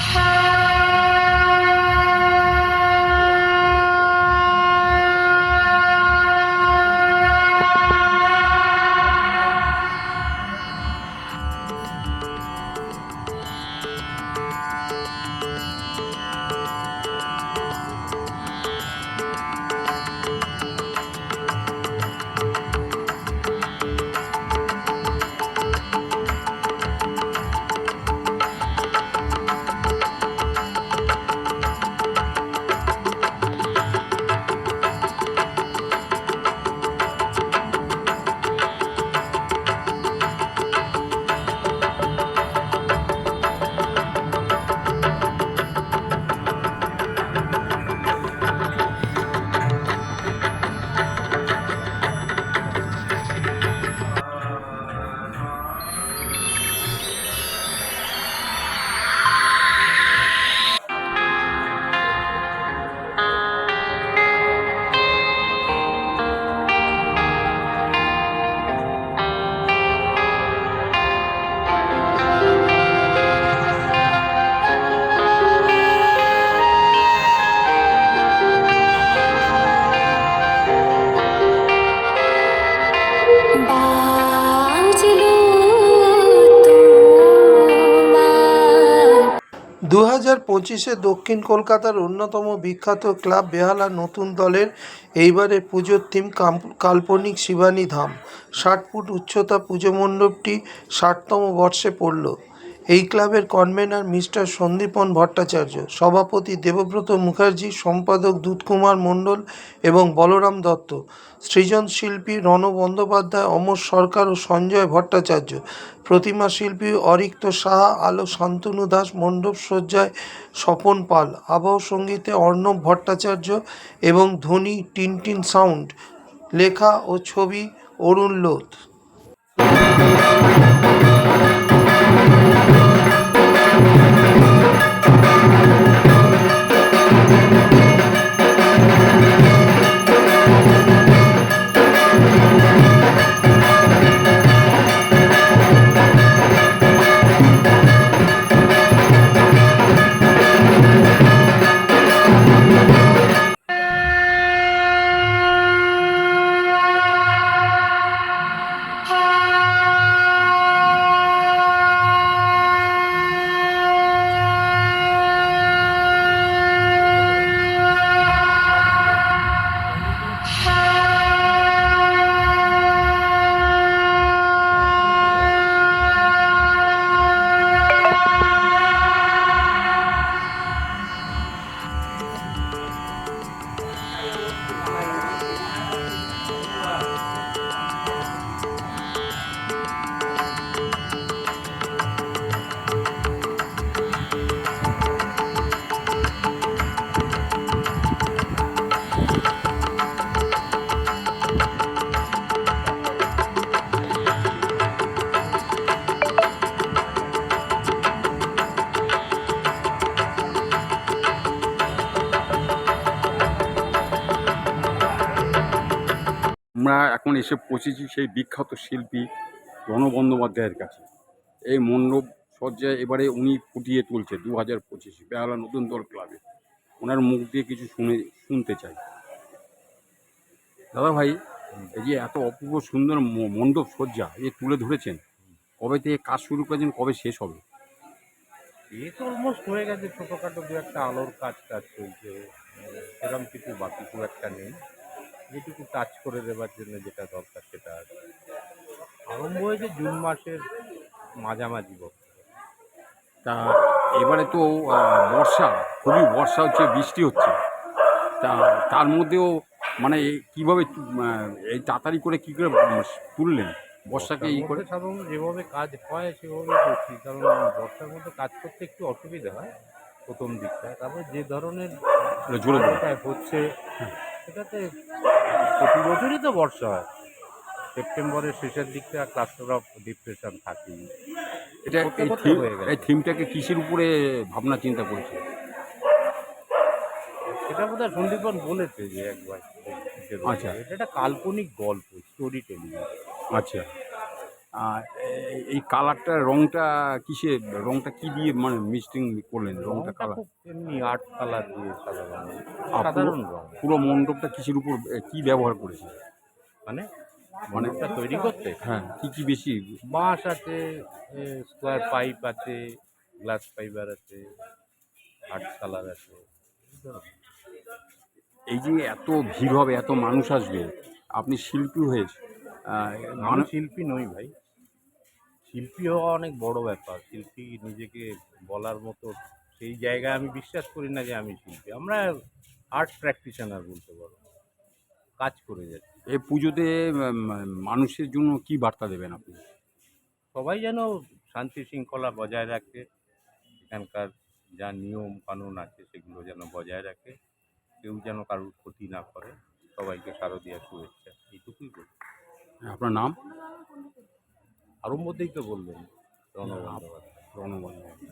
Ha! হাজার পঁচিশে দক্ষিণ কলকাতার অন্যতম বিখ্যাত ক্লাব বেহালা নতুন দলের এইবারে পুজোর থিম কাল্পনিক শিবানী ধাম। ষাট ফুট উচ্চতা পুজো মণ্ডপটি ষাটতম বর্ষে পড়ল। এই ক্লাবের কনভেনার মিস্টার সন্দীপন ভট্টাচার্য, সভাপতি দেবব্রত মুখার্জি, সম্পাদক দুধকুমার মণ্ডল এবং বলরাম দত্ত সৃজন শিল্পী রণ বন্দ্যোপাধ্যায়, অমর সরকার ও সঞ্জয় ভট্টাচার্য, প্রতিমা শিল্পী অরিক্ত সাহা, আলো শান্তনু দাস, মণ্ডপ সজ্জায় স্বপন পাল, আবহ সঙ্গীতে অর্ণব ভট্টাচার্য এবং ধ্বনি টিনটিন সাউন্ড, লেখা ও ছবি অরুণ লোধ আমরা এখন এসে পৌঁছেছি সেই বিখ্যাত শিল্পী রণ বন্দ্যোপাধ্যায়ের কাছে। এই মণ্ডপ সজ্জায় এবারে উনি ফুটিয়ে তুলছে দু হাজার পঁচিশে বেহালা নতুন দল ক্লাবে। ওনার মুখ দিয়ে কিছু শুনে, শুনতে চাই। দাদা ভাই, এই যে এত অপূর্ব সুন্দর মণ্ডপ সজ্জা এ তুলে ধরেছেন, কবে থেকে কাজ শুরু করেছেন, কবে শেষ হবে? এ তো অলমোস্ট হয়ে গেছে, ছোটোখাটো দু একটা আলোর কাজ টাজ চলছে। সেরকম কিছু বাকি খুব একটা নেই। যেটুকু টাচ করে দেওয়ার জন্য যেটা দরকার সেটা আছে। আরম্ভ হয়েছে জুন মাসের মাঝামাঝি তা এবারে তো বর্ষা খুবই বর্ষা হচ্ছে বৃষ্টি হচ্ছে। তা তার মধ্যেও মানে কীভাবে এই তাড়াতাড়ি করে কি করে তুললেন? বর্ষাকে এই করে সাধারণত যেভাবে কাজ হয় সেভাবে করছি। কারণ বর্ষার মধ্যে কাজ করতে একটু অসুবিধা হয় প্রথম দিকটা। তারপর যে ধরনের। যেটা হচ্ছে সেটাতে প্রতি বছরই তো বর্ষা হয়। সেপ্টেম্বরের শেষের দিকটা ক্লাস্টার অফ ডিপ্রেশন থাকি এটা এই থিম হয়ে গেছে। এই থিমটাকে কিসের উপরে ভাবনা চিন্তা করেছে? এটা বোধহয় সন্দীপন বলেছে যে একবার আচ্ছা। এটা একটা কাল্পনিক গল্প স্টোরি টেলিং আচ্ছা। এই- কালারটা রংটা কিসে রংটা কি দিয়ে মানে মিক্সিং করলেন? রংটা কালার? এমনি আর্ট কালার দিয়ে সাধারণ আর সাধারণ রং। পুরো মণ্ডপটা কিসের উপর কি ব্যবহার করেছে মানে মানে মণ্ডপটা তৈরি করতে? হ্যাঁ কি কি বেশি? বাঁশ আছে স্কোয়ার পাইপ আছে গ্লাস ফাইবার আছে আর্ট কালার আছে। এই যে এত ভিড় হবে এত মানুষ আসবে আপনি শিল্পী হয়েছে আহ, শিল্পী নই ভাই শিল্পী হওয়া অনেক বড় ব্যাপার। শিল্পী নিজেকে বলার মতো সেই জায়গায় আমি বিশ্বাস করি না যে আমি শিল্পী। আমরা আর্ট প্র্যাকটিশনার বলতে পারো। কাজ করে যাচ্ছি। এই পুজোতে মানুষের জন্য কি বার্তা দেবেন আপনি? সবাই যেন শান্তি শৃঙ্খলা বজায় রাখে। এখানকার যা নিয়ম কানুন আছে সেগুলো যেন বজায় রাখে। কেউ যেন কারোর ক্ষতি না করে। সবাইকে শারদীয়া শুভেচ্ছা। এইটুকুই বলি আপনার নাম? আরম্ভতেই তো বললেন রণ বন্দ্যোপাধ্যায়